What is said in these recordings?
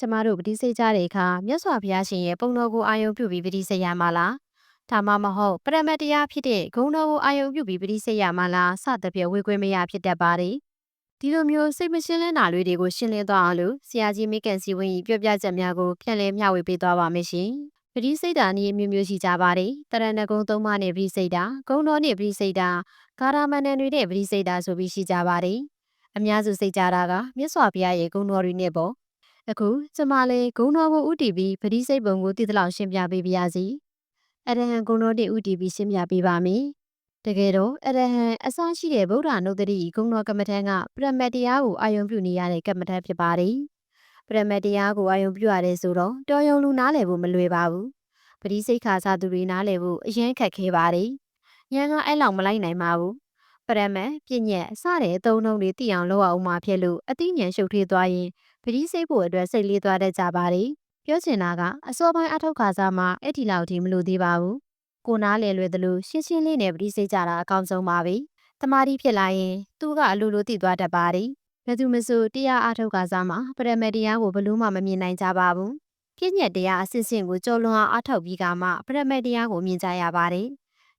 ကျမတို့ပတိစိတ်ကြတဲ့အခါမြတ်စွာဘုရားရှင်ရဲ့ပုံတော်ကိုအာယုံပြုပြီးပတိစိတ်ရမှာလားဒါမှမဟုတ်ပရမတ်တရားဖြစ်တဲ့ဂုဏ်တော်ကိုအာယုံပြုပြီးပတိစိတ်ရမှာလားစသဖြင့်ဝေခွင့်မရဖြစ်တတ်ပါတယ်ဒီလိုမျိုးစိတ်မရှင်းလင်းတာလေးတွေကိုရှင်းလင်းသွားအောင်လို့ဆရာကြီးမိကန်စီဝင်းကြီးပြောပြချက်များကိုပြန်လည်မျှဝေပေးသွားပါမယ်ရှင်ပတိစိတ်တာနည်းမျိုးမျိုးရှိကြပါတယ်တရဏဂုံသုံးပါးနဲ့ပတိစိတ်တာဂုဏ်တော်နဲ့ပတိစိတ်တာဂါရမဏန်တွေနဲ့ပတိစိတ်တာဆိုပြီးရှိကြပါတယ်အများစုစိတ်ကြတာကမြတ်စွာဘုရားရဲ့ဂုဏ်တော်တွေနဲ့ပေါ့ အခုကျမလည်းဂုံတော်ကိုဥတီပြီးပတိစိတ်ပုံကိုတည်တလောက်ရှင်းပြပေးပါရစေအရဟံဂုံတော်တည်ဥတီပြီးရှင်းပြပေးပါမယ်တကယ်တော့အရဟံအစရှိတဲ့ဗုဒ္ဓနုဒ္ဓတိဂုံတော်ကမ္မထံကပရမတ်တရားကိုအာယုံပြုနေရတဲ့ကမ္မထံဖြစ်ပါတယ်ပရမတ်တရားကိုအာယုံပြုရတယ်ဆိုတော့တော်ယုံလူနားလည်ဖို့မလွယ်ပါဘူးပတိစိတ်ခါစားသူတွေနားလည်ဖို့အရင်ခက်ခဲပါတယ်ညံကအဲ့လောက်မလိုက်နိုင်ပါဘူးပရမတ်ပြည့်ညက်စတဲ့အသုံးနှုန်းတွေသိအောင်လုပ်အောင်မှဖြစ်လို့အသိဉာဏ်ရှုပ်ထွေးသွားရင် ပတိစိတ်ဖို့အတွက်စိတ်လေးသွားတတ်ကြပါတယ်ပြောချင်တာကအစောပိုင်းအထောက်ခါစားမှအဲ့ဒီလောက်ထိမလို့သေးပါဘူးကိုနားလေလွယ်သလိုရှင်းရှင်းလေးနဲ့ပတိစိတ်ကြတာအကောင်းဆုံးပါပဲတမာတိဖြစ်လာရင်သူကအလိုလိုသိသွားတတ်ပါတယ်ဘယ်သူမဆိုတရားအထောက်ခါစားမှပရမတ်တရားကိုဘလို့မှမမြင်နိုင်ကြပါဘူးပြည့်ညက်တရားအစစ်စစ်ကိုကြော်လွန်အောင်အထောက်ပြီးကမှပရမတ်တရားကိုမြင်ကြရပါတယ်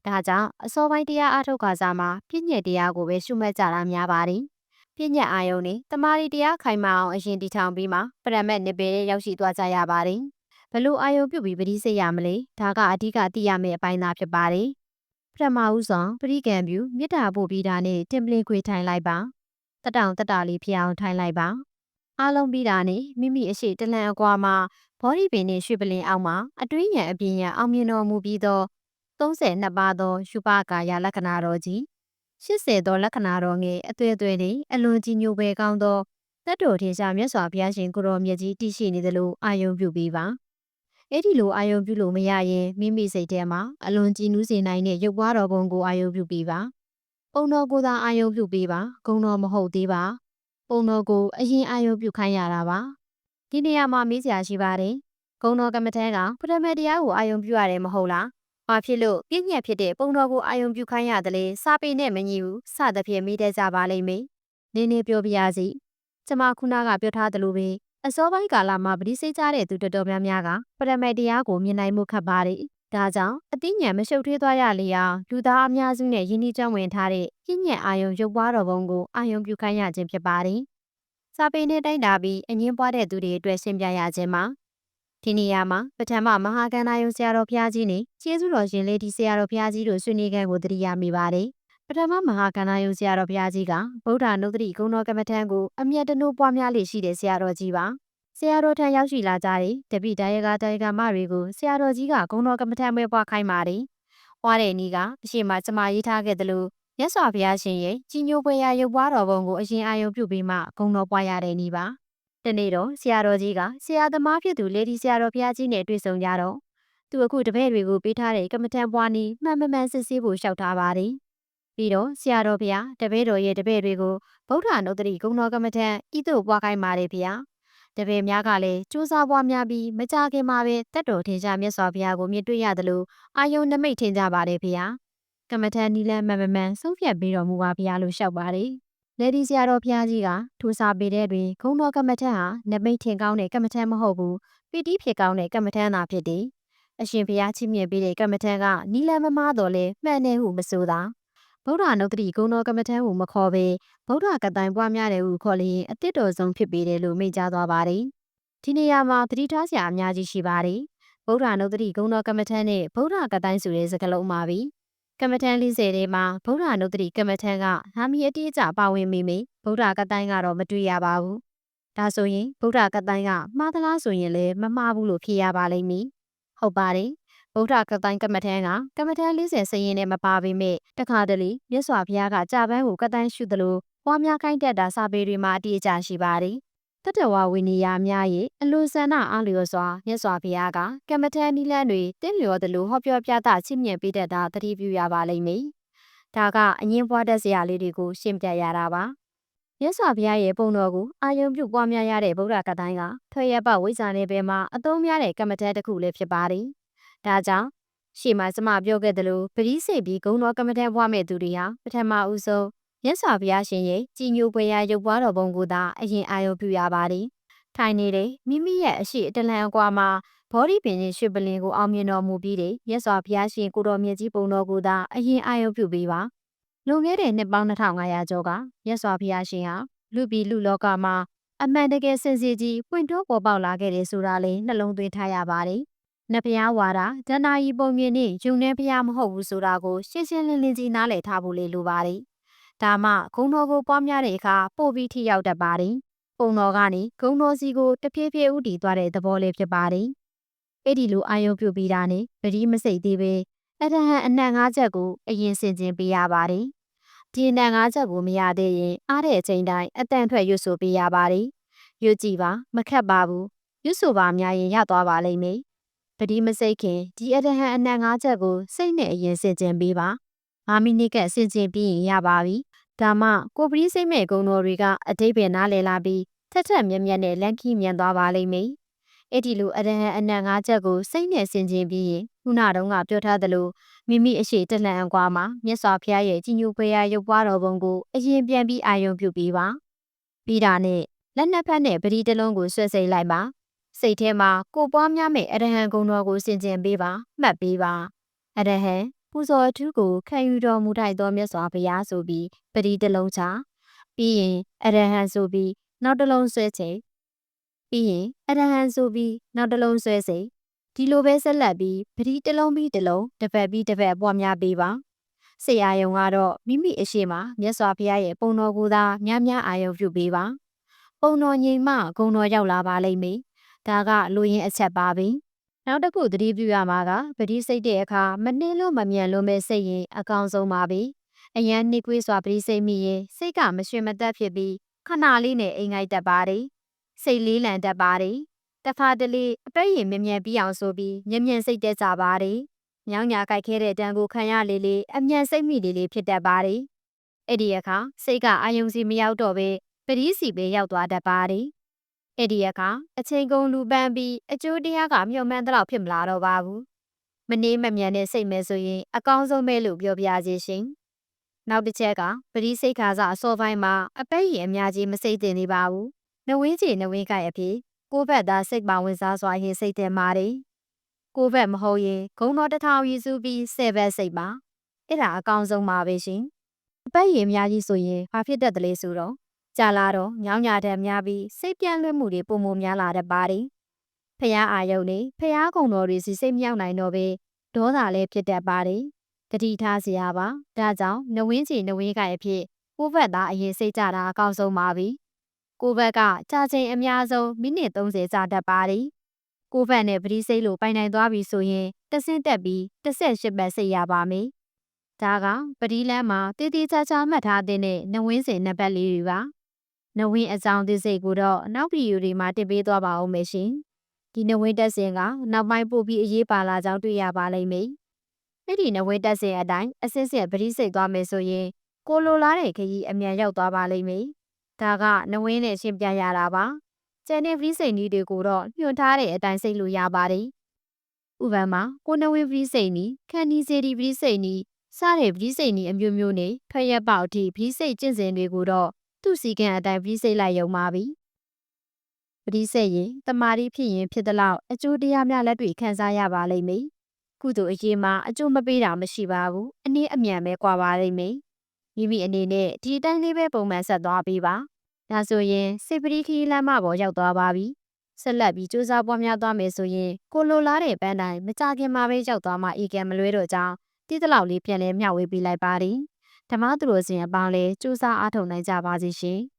ဒါကြောင့်အစောပိုင်းတရားအထုတ်ခါစားမှာပြည့်ညက်တရားကိုပဲရှုမှတ်ကြတာများပါတယ်။ ပြည့်ညက်အာယုံနဲ့တမာရီတရားခိုင်မာအောင်အရင်တည်ထောင်ပြီးမှပရမတ်နိဗ္ဗာန်ရောက်ရှိသွားကြရပါတယ်။ဘလို့အာယုံပြုတ်ပြီးပရိစိတ်ရမလဲဒါကအဓိကသိရမယ့်အပိုင်းသားဖြစ်ပါတယ်။ပထမဦးဆုံးပရိကံပြုမေတ္တာပို့ပြီးတာနဲ့တင်ပလင်ခွေထိုင်လိုက်ပါ။တတောင်တတလေးဖျောင်းထိုင်လိုက်ပါ။အားလုံးပြီးတာနဲ့မိမိအရှိတလန်အကွာမှာဘောဓိပင်နဲ့ရွှေပလင်အောက်မှာအတွင်းရန်အပြင်ရန်အောင်မြင်တော်မူပြီးသော32ပါးသောယူပကာယလက္ခဏာတော်ကြီး 80သောလက္ခဏာတော်ငယ်အသွေးအသွေးတွေအလွန်ကြီးညိုပဲကောင်းသောတတ်တော်ထင်ရှားမြတ်စွာဘုရားရှင်ကိုရောမြတ်ကြီးတည်ရှိနေသလိုအာယုံပြုပြီးပါအဲ့ဒီလိုအာယုံပြုလို့မရရင်မိမိစိတ်ထဲမှာအလွန်ကြည်နူးစေနိုင်တဲ့ရုပ်ပွားတော်ပုံကိုအာယုံပြုပြီးပါပုံတော်ကိုသာအာယုံပြုပြီးပါဂုံတော်မဟုတ်သေးပါပုံတော်ကိုအရင်အာယုံပြုခိုင်းရတာပါဒီနေရာမှာမေးစရာရှိပါတယ်ဂုံတော်ကမ္မထန်ကပထမတရားကိုအာယုံပြုရတယ်မဟုတ်လား။ ဘာဖြစ်လို့ပြည့်ညက်ဖြစ်တဲ့ပုံတော်ကိုအာယုံပြုခိုင်းရတယ်လေစာပေနဲ့မညီဘူးစသဖြင့်မိတဲ့ကြပါလိမ့်မယ်။နင်းနေပြောပြရစီ။ကျမခုနကပြောထားသလိုပဲအစောပိုင်းကာလမှာပဋိစိတ်ကြတဲ့သူတော်တော်များများကပရမတ်တရားကိုမြင်နိုင်မှုခက်ပါတယ်။ဒါကြောင့်အသိဉာဏ်မရှုပ်ထွေးသွားရလေအောင်လူသားအများစုနဲ့ယဉ်ကျေးကြောင်းဝင်ထားတဲ့ပြည့်ညက်အာယုံရုပ်ပွားတော်ပုံကိုအာယုံပြုခိုင်းရခြင်းဖြစ်ပါတယ်။စာပေနဲ့တိုင်းတာပြီးအငင်းပွားတဲ့သူတွေအတွက်ရှင်းပြရခြင်းမှာ ဒီနေရာမှာပထမမဟာကန္နာယုံဆရာတော်ဘုရားကြီးနဲ့ကျေးဇူးတော်ရှင်လေးဒီဆရာတော်ဘုရားကြီးတို့ဆွေးနွေးခန်းကိုတတိယမိပါတယ်။ပထမမဟာကန္နာယုံဆရာတော်ဘုရားကြီးကဗုဒ္ဓနုဒတိဂုဏတော်ကမ္မထံကိုအမျက်တနိုးပွားများလေရှိတဲ့ဆရာတော်ကြီးပါ။ဆရာတော်ထံရောက်ရှိလာကြတဲ့တပိဒါယကတာယကမတွေကိုဆရာတော်ကြီးကဂုဏတော်ကမ္မထံပဲပွားခိုင်းပါတယ်။ပွားတဲ့နေ့ကအရှိမကျမရေးထားခဲ့သလိုမြတ်စွာဘုရားရှင်ရဲ့ကြီးညိုပွဲရာရုပ်ပွားတော်ပုံကိုအရင်အာရုံပြုပြီးမှဂုဏတော်ပွားရတဲ့နေ့ပါ။ တနေ့တော့ဆရာတော်ကြီးကဆရာသမားဖြစ်သူလေဒီဆရာတော်ဘုရားကြီးနဲ့တွေ့ဆုံကြတော့သူအခုတပည့်တွေကိုပေးထားတဲ့ကမ္မထံပွားနီးမှန်မှန်မှန်စစ်ဆေးဖို့လျှောက်ထားပါတယ်။ပြီးတော့ဆရာတော်ဘုရားတပည့်တော်ရဲ့တပည့်တွေကိုဗုဒ္ဓနုတ္တိဂုဏတော်ကမ္မထံဤသို့ပွားခိုင်းပါတယ်ဗျာ။တပည့်များကလည်းစူးစမ်းပွားများပြီးမကြခင်မှာပဲတက်တော်ထင်ရှားမြတ်စွာဘုရားကိုမြင်တွေ့ရသလိုအာယုံနမိတ်ထင်ကြပါတယ်ဗျာ။ကမ္မထံနီလန်းမှန်မှန်ဆုံးဖြတ်ပေးတော်မူပါဗျာလို့လျှောက်ပါတယ်။ လေဒီဆရာတော်ဘုရားကြီးကထူစာပေတဲ့တွင်ဂုံတော်ကမ္မထံဟာနမိတ်ထင်ကောင်းတဲ့ကမ္မထံမဟုတ်ဘူးပီတိဖြစ်ကောင်းတဲ့ကမ္မထံသာဖြစ်တယ်အရှင်ဘုရားချီးမြှင့်ပေးတဲ့ကမ္မထံကနီလန်မမားတော်လဲမှန်တယ်ဟုမဆိုသာဗုဒ္ဓနုတ္တိဂုံတော်ကမ္မထံဟုမခေါ်ဘဲဗုဒ္ဓကတိုင်ပွားများတယ်ဟုခေါ်လျင်အတစ်တော်ဆုံးဖြစ်ပေတယ်လို့မိန့်ကြားသွားပါတယ်ဒီနေရာမှာသတိထားစရာအများကြီးရှိပါတယ်ဗုဒ္ဓနုတ္တိဂုံတော်ကမ္မထံနဲ့ဗုဒ္ဓကတိုင်ဆိုတဲ့စကားလုံးမှာပြီး ကမ္မထန်40ထဲမှာဗုဒ္ဓနုတ္တိကမ္မထန်ကဟာမီအတိအကျပါဝင်မိမိဗုဒ္ဓကတိုင်းကတော့မတွေ့ရပါဘူး။ဒါဆိုရင်ဗုဒ္ဓကတိုင်းကမှားသလားဆိုရင်လည်းမမှားဘူးလို့ဖြေရပါလိမ့်မည်။ဟုတ်ပါတယ်။ဗုဒ္ဓကတိုင်းကမ္မထန်ကကမ္မထန်40စရင်နဲ့မပါပေမဲ့တခါတလေမြတ်စွာဘုရားကကြာပန်းကိုကတိုင်းရှုသလိုပွားများခိုင်းတတ်တာစာပေတွေမှာအတိအကျရှိပါတယ် တတဝဝိနည်းများ၏အလိုဆန္ဒအားလျော်စွာမြတ်စွာဘုရားကကမ္မထန်နိလန်းတွေတင့်လျော်သလိုဟောပြောပြတာချစ်မြတ်ပေးတတ်တာသတိပြုရပါလိမ့်မယ်။ဒါကအငင်းပွားတတ်စရာလေးတွေကိုရှင်းပြရတာပါ။မြတ်စွာဘုရားရဲ့ပုံတော်ကိုအာယုံပြုပွားများရတဲ့ဗုဒ္ဓကတိုင်းကထွေရပဝိဇ္ဇာနယ်ပယ်မှာအသုံးများတဲ့ကမ္မထန်တစ်ခုလည်းဖြစ်ပါတယ်။ဒါကြောင့်ရှေ့မှာကျမပြောခဲ့သလိုပရိစေပြီးဂုံတော်ကမ္မထန်ဘွားမဲ့သူတွေဟာပထမဦးဆုံး မြတ်စွာဘုရားရှင်ရဲ့ကြည်ညိုပွေရာရုပ်ပွားတော်ပုံကိုသာအရင်အာရုံပြုရပါတယ်။ထိုင်နေတဲ့မိမိရဲ့အရှိအတလန်အကွာမှာဘောဓိပင်ရှင်ရွှေပလင်ကိုအောင်မြင်တော်မူပြီးတဲ့မြတ်စွာဘုရားရှင်ကိုတော်မြတ်ကြီးပုံတော်ကိုသာအရင်အာရုံပြုပေးပါလွန်ခဲ့တဲ့နှစ်ပေါင်း2500ကျော်ကမြတ်စွာဘုရားရှင်ဟာလူပြည်လူလောကမှာအမှန်တကယ်စင်စီကြီးပွင့်တိုးပေါ်ပေါက်လာခဲ့တယ်ဆိုတာလေးနှလုံးသွင်းထားရပါတယ်။နတ်ဘုရားဝါဒဒဏ္ဍာရီပုံမြင်နဲ့ယုံနေဘုရားမဟုတ်ဘူးဆိုတာကိုရှင်းရှင်းလင်းလင်းကြီးနားလည်ထားဖို့လေးလိုပါတယ်။ ဒါမှဂုံတော်ကိုပွားများတဲ့အခါပို့ပြီးထိရောက်တတ်ပါတယ်။ပုံတော်ကနေဂုံတော်စီကိုတဖြည်းဖြည်းဥတည်သွားတဲ့သဘောလေးဖြစ်ပါတယ်။အဲ့ဒီလိုအာယုံပြုပြီးတာနဲ့ပတိမစိတ်သေးပဲအရဟံအနံ့ငါးချက်ကိုအရင်ဆင်ခြင်ပေးရပါတယ်။ဒီအနံ့ငါးချက်ကိုမရသေးရင်အားတဲ့အချိန်တိုင်းအတန်ထွက်ရွတ်ဆိုပေးရပါတယ်။ရွတ်ကြည့်ပါမခက်ပါဘူး။ရွတ်ဆိုပါများရင်ရသွားပါလိမ့်မယ်။ပတိမစိတ်ခင်ဒီအရဟံအနံ့ငါးချက်ကိုစိတ်နဲ့အရင်ဆင်ခြင်ပေးပါ။ 5မိနစ်ကဆင်ခြင်ပြီးရင်ရပါပြီ။ဒါမှကိုပရိစိတ်မဲ့ဂုံတော်တွေကအတိတ်ပဲနားလည်လာပြီးထက်ထက်မြက်မြက်နဲ့လန်ခီမြန်သွားပါလိမ့်မယ်။အဲ့ဒီလိုအရဟံအနံ့ငါးချက်ကိုစိတ်နဲ့ဆင်ခြင်ပြီးရင်ခုနတုန်းကပြောထားသလိုမိမိအရှိတလန့်အကွာမှာမြတ်စွာဘုရားရဲ့ကြီးညိုဖွယ်ရာရုပ်ပွားတော်ပုံကိုအရင်ပြန်ပြီးအာရုံပြုပြီးပါပြီးတာနဲ့လက်နှစ်ဖက်နဲ့ပရိတလုံးကိုဆွဲစိတ်လိုက်ပါစိတ်ထဲမှာကိုပွားများမဲ့အရဟံဂုံတော်ကိုဆင်ခြင်ပေးပါမှတ်ပေးပါအရဟံပူ ဇော်အထူးကိုခံယူတော်မူထိုက်သောမြတ်စွာဘုရားဆိုပြီးပရိတလုံးချပြီးရင်အရဟံဆိုပြီးနောက်တစ်လုံးဆွဲချိန်ပြီးရင်အရဟံဆိုပြီးနောက်တစ်လုံးဆွဲစိတ်ဒီလိုပဲဆက်လက်ပြီးပတိတစ်လုံးပြီးတစ်လုံးတစ်ပတ်ပြီးတစ်ပတ်ပွားများပေးပါဆရာယုံကတော့မိမိအရှိမမြတ်စွာဘုရားရဲ့ပုံတော်ကိုသာများများအာရုံပြုပေးပါပုံတော်ငြိမ်မှဂုံတော်ရောက်လာပါလိမ့်မယ်ဒါကလူရင်းအချက်ပါပဲ နောက်တစ်ခုသတိပြုရမှာကပတိစိတ်တဲ့အခါမနှင်းလို့မမြန်လို့မဲ့စိတ်ရင်အကောင်ဆုံးပါပဲအရန်နှိကွေးစွာပတိစိတ်မိရင်စိတ်ကမရွှင်မသက်ဖြစ်ပြီးခဏလေးနဲ့အိမ်ငိုက်တတ်ပါတယ်စိတ်လေးလံတတ်ပါတယ်တခါတလေအပက်ရင်မြင်မြန်ပြီးအောင်ဆိုပြီးမြင်မြန်စိတ်တက်ကြပါတယ်။ညောင်ညာကြိုက်ခဲတဲ့တန်ကိုခံရလေလေအမြန်စိတ်မိလေလေဖြစ်တတ်ပါတယ်။အဲ့ဒီအခါစိတ်ကအာယုံစီမရောက်တော့ပဲပရိစီပဲရောက်သွားတတ်ပါတယ်။ အဲ့ဒီအခါအချိန်ကုန်လူပန်းပြီးအကျိုးတရားကမျှော်မှန်းသလောက်ဖြစ်မလာတော့ပါဘူး။မနေမမြန်တဲ့စိတ်မဲဆိုရင်အကောင်းဆုံးပဲလို့ပြောပြစေရှင်။နောက်တစ်ချက်ကပရိစိတ်ခါစားအစောပိုင်းမှာအပက်ရင်အများကြီးမစိတ်တင်နေပါဘူး။နဝင်းချေနဝင်းကိုက်အဖြစ်ကိုဘက်သားစိတ်ပါဝင်စားစွာရင်စိတ်တယ်မာတယ်ကိုဘက်မဟုတ်ရင်ဂုံတော်တစ်ထောင်ရည်စုပြီးဆယ်ဘက်စိတ်ပါအဲ့ဒါအကောင်းဆုံးပါပဲရှင်အပတ်ရည်များကြီးဆိုရင်ဘာဖြစ်တတ်တယ်လဲဆိုတော့ ကြာလာတော့ညောင်းညာတဲ့များပြီးစိတ်ပြန့်လွှဲမှုတွေပုံမများလာတတ်ပါတယ်ဖះအာယုန်နေဖះကုံတော်တွေစီစိတ်မြောက်နိုင်တော့ပဲဒေါသလည်းဖြစ်တတ်ပါတယ်တတိထားစရာပါဒါကြောင့်နဝင်းချီနဝင်းကိုင်အဖြစ်ကိုဘက်သားအရင်စိတ်ကြတာအကောင်းဆုံးပါပြီကိုဘက်ကကြာချိန်အများဆုံးမိနစ်30ကြာတတ်ပါတယ်။ကိုဘက်နဲ့ပရိစိတ်လိုပိုင်နိုင်သွားပြီဆိုရင်တဆင့်တက်ပြီး18ပတ်စိတ်ရပါမယ်။ဒါကပရိလန်းမှာတည်တည်ချာချာမှတ်ထားတဲ့နဝင်းစင်နံပါတ်လေးတွေပါ။ နဝင်းအကြောင်းသိစိတ်ကိုတော့နောက်ဗီဒီယိုတွေမှာတင်ပေးသွားပါဦးမယ်ရှင်။ဒီနဝင်းတက်စင်ကနောက်ပိုင်းပို့ပြီးအရေးပါလာကြောင်းတွေ့ရပါလိမ့်မယ်။အဲ့ဒီနဝင်းတက်စင်အတိုင်းအစစ်စစ်ပရိစိတ်သွားမယ်ဆိုရင်ကိုလိုလားတဲ့ခရီးအမြန်ရောက်သွားပါလိမ့်မယ်။ဒါကနဝင်းနဲ့ရှင်းပြရတာပါကျန်တဲ့ဗီစိန်နီးတွေကိုတော့ညွှန်ထားတဲ့အတိုင်းစိတ်လို့ရပါတယ်ဥပမာကိုနဝင်းဗီစိန်နီးခန်နီစီဒီဗီစိန်နီးစတဲ့ဗီစိန်နီးအမျိုးမျိုးနဲ့ဖရက်ပေါအထိဗီစိတ်ကျင့်စဉ်တွေကိုတော့ သူ့စီကံအတိုင်းဗီစိတ်လိုက်ရုံပါပြီပရိစေရင်တမာရီဖြစ်ရင်ဖြစ်သလောက်အကျိုးတရားများလက်တွေ့ခံစားရပါလိမ့်မယ်ကုသိုလ်အရေးမှာအကျိုးမပေးတာမရှိပါဘူးအနည်းအမြန်ပဲကွာပါလိမ့်မယ်မိမိအနေနဲ့ဒီအတိုင်းလေးပဲပုံမှန်ဆက်သွားပေးပါ။ဒါဆိုရင်စိတ်ပရိခီလမ်းမပေါ်ရောက်သွားပါပြီ။ဆက်လက်ပြီးစူးစမ်းပွားများသွားမယ်ဆိုရင်ကိုလိုလားတဲ့ပန်းတိုင်းမကြခင်မှာပဲရောက်သွားမှအေကံမလွဲတော့ကြောင်းတိတလောက်လေးပြန်လဲမျှဝေပေးလိုက်ပါသည်။ ဓမ္မသူတို့စင်အပေါင်းလဲစူးစမ်းအားထုတ်နိုင်ကြပါစေရှင်။